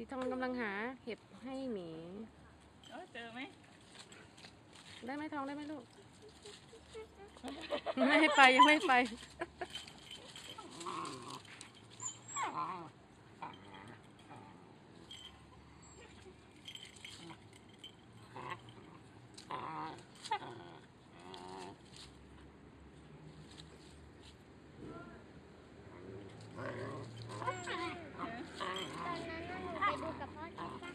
สีทองกำลังหาเห็บให้หมีเออเจอไหมได้ไหมทองได้ไหมลูก ไม่ให้ไปยังไม่ให้ไป ตอนนั้นน่ะหนูไปดูกับพ่อที่ป้า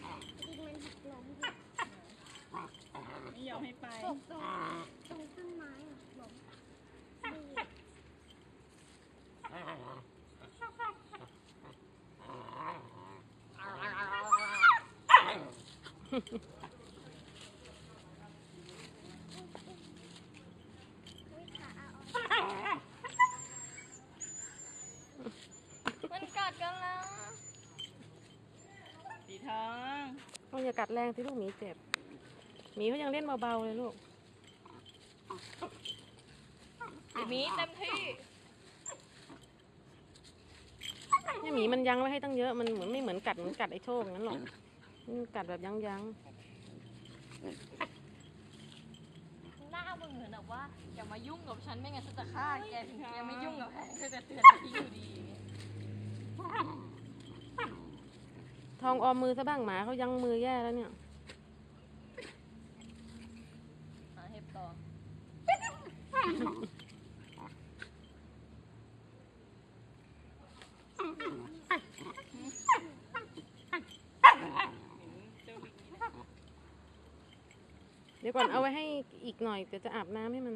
ดินมันหักล้มอยู่ ไม่ยอมให้ไป ตกตรงตรงต้นไม้อะล้มดูอุ๊ยขาอ่อนมันกัดกันแล้ว สีทองมันอย่ากัดแรงสิลูกหมีเจ็บห มีเขายังเล่นเบาๆเลยลูกหมีเต็มที่เนี่ยหมีมันยั้งไว้ให้ตั้งเยอะ มันเหมือนไม่เหมือนกัดเหมือนกัดไอ้โชคงั้นหรอกมันกัดแบบยั้งยั้งหน้ามึงเหมือนแบบว่าอย่ามายุ่งกับฉันไม่งั้นฉันจะฆ่าแกถึงแกไม่ยุ่งกับแกเธอจะเตือนพี่อยู่ดี ทองออมมือซะบ้างหมาเขายั้งมือแย่แล้วเนี่ย หาเห็บต่อ เจ้าวิก เดี๋ยวก่อนเอาไว้ให้อีกหน่อยเดี๋ยวจะอาบน้ำให้มัน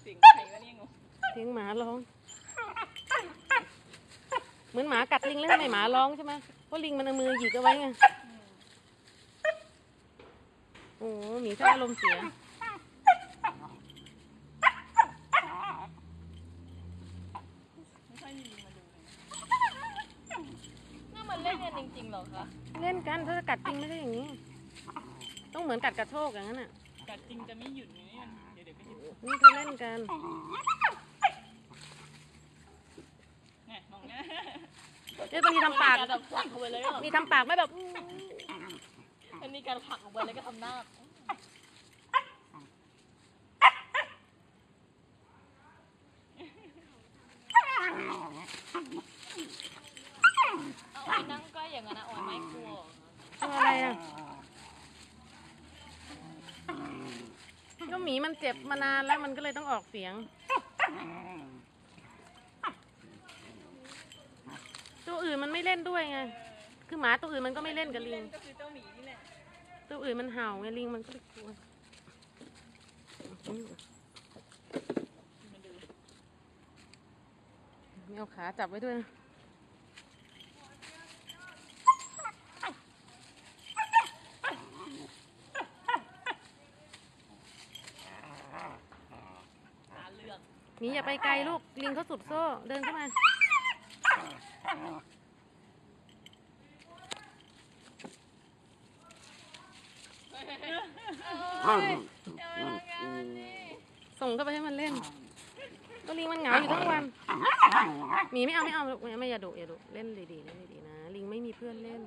เสียงใครวะเนี่ยงงเสียงหมาร้อง เหมือนหมากัดลิงแล้วทำไมหมาร้องใช่ไหมเพราะลิงมันเอามือหยิกเอาไว้ไงโอ้โหหมีถ้าอารมณ์เสีย ไม่ค่อยมีลิงมาดูเลย นี่มัน เล่นกันจริงๆเหรอคะ เล่นกันถ้าจะกัดจริงไม่ได้อย่างนี้ ต้องเหมือนกัดกระโชกอย่างนั้นอะ กัดจริงจะไม่หยุดนี่มันเดี๋ยวเดี๋ยวก็หยุดนี่เขาเล่นกันเนี่ยมองหน้าเดี๋ยวบางทีทำปากการแบบผลักออกไปเลยเหรอมีทำปากไม่แบบอื้อมันมีการผลักออกไปแล้วก็ทำหน้าเอา ไอ้นั่งใกล้อย่างนั้นนะออยไม่กลัวอะตัวอะไรอะ ก็หมีมันเจ็บมานานแล้วมันก็เลยต้องออกเสียง ตัวอื่นมันไม่เล่นด้วยไง คือหมาตัวอื่นมันก็ไม่เล่นกับลิง ก็คือเจ้าหมีนี่แหละ ตัวอื่นมันเห่าไงลิงมันก็เลยกลัวไม่เอาขาจับไว้ด้วยนะ หาเรื่อง ห มีอย่าไปไกลลูก ลิงเขาสุดโซ่ เดินเข้ามา ส่งเข้าไปให้มันเล่น ก็ลิงมันเหงาอยู่ทั้งวันหมีไม่เอาไม่เอาลูกไม่อย่าดุอย่าดุเล่นดีๆเล่นดีๆนะ ลิงไม่มีเพื่อนเล่น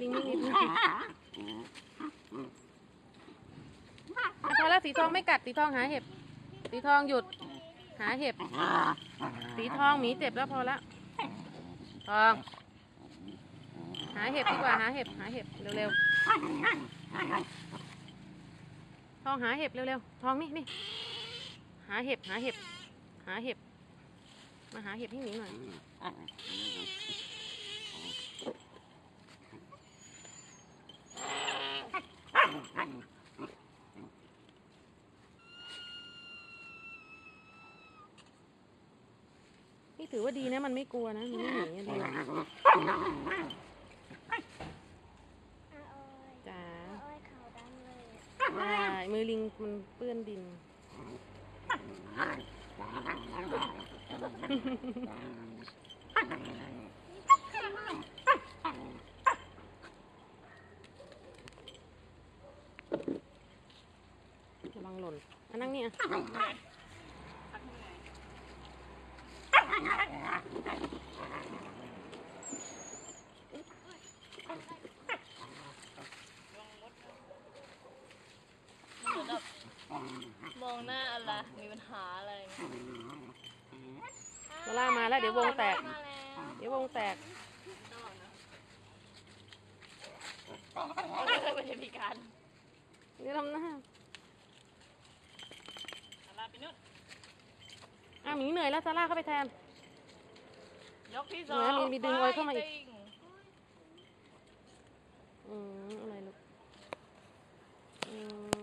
ลิงไม่มีเพื่อนอะพอแล้วสีทองไม่กัดสีทองหาเห็บสีทองหยุด หาเห็บ สีทองหมีเจ็บแล้วพอละทอง หาเห็บดีกว่า หาเห็บ หาเห็บเร็วๆ ทองหาเห็บเร็วๆ ทองนี่นี่ หาเห็บ หาเห็บ หาเห็บ มาหาเห็บให้หมีหน่อย นี่ ถือว่าดีนะ มันไม่กลัวนะมันไม่หนีอะดีอยจ้าอาออยวดำเลยได้มือลิงมันเปื้อนดินระวังหล่นอันนั่งนี่อะบบ มองหน้าอะไร มีปัญหาอะไรเงี้ยซาร่ามาแล้วเดี๋ยววงแตกมาแล้วเดี๋ยววงแตกตลอดนะไม่เคยเป็นพิการนี่ทำหน้าซาร่าไปนู่นอ้าวหมีเหนื่อยแล้วซาร่าเข้าไปแทน ยกที่สอเหนืงอมีมีดึงเอาเข้ามาอีกไฟติ้งอืมอะไรลูกอืม